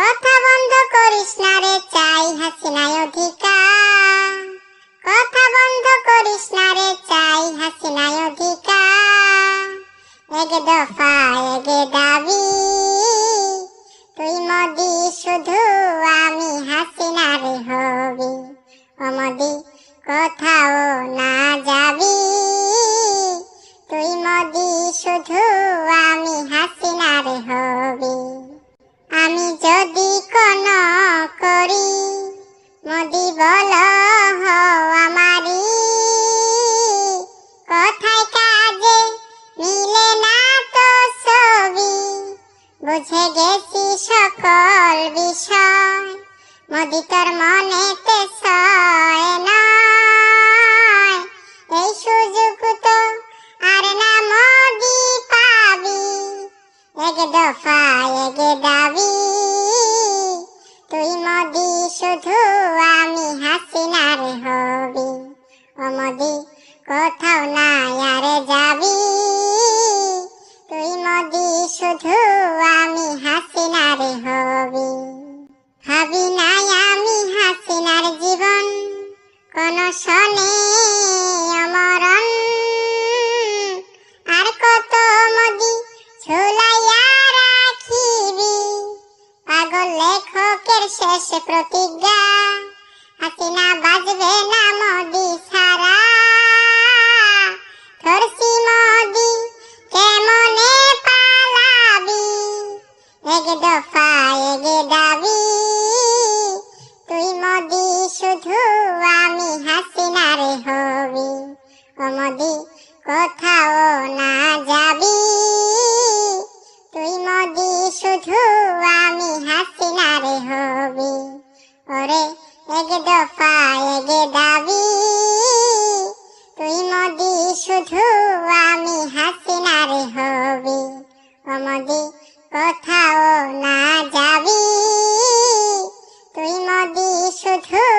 কথা বন্ধ করিস না রে চাই হাসিনায় অধিকার কথা বন্ধ করিস না রে চাই হাসিনায় অধিকার এক দফা এক দাবি, তুই মোদি শুধু আমি হাসিনা হবি। ও মোদি, কোথাও না যা বুঝে গেছি সকল বিষয়। মোদি তোর মনেতে সয় নয় এই সুযোগ তো আর না মোদি পাবি। এক দফা, এক দাবি, তুই মোদি শুধু আমি হাসিনার হবি। ও মোদি, কোথাও না আর যাবি। কোন শনে অমরণ আর কত মোদি ঝুলাইয়া রাখিবি। পাগল লেখকের শেষ প্রতিজ্ঞা। হাসিনা বাজবে না মোদি সারা ধরছি কেমনে পালাবি? এক কোথাও না যাবি? তুই মদি, শুধু আমি হাসিনা রে হবি। ওরে এক দফা এগে দাবি। তুই মদি, শুধু আমি হাসিনা রে হবি। ও মদি, কোথাও না যাবি? তুই মদি, শুধু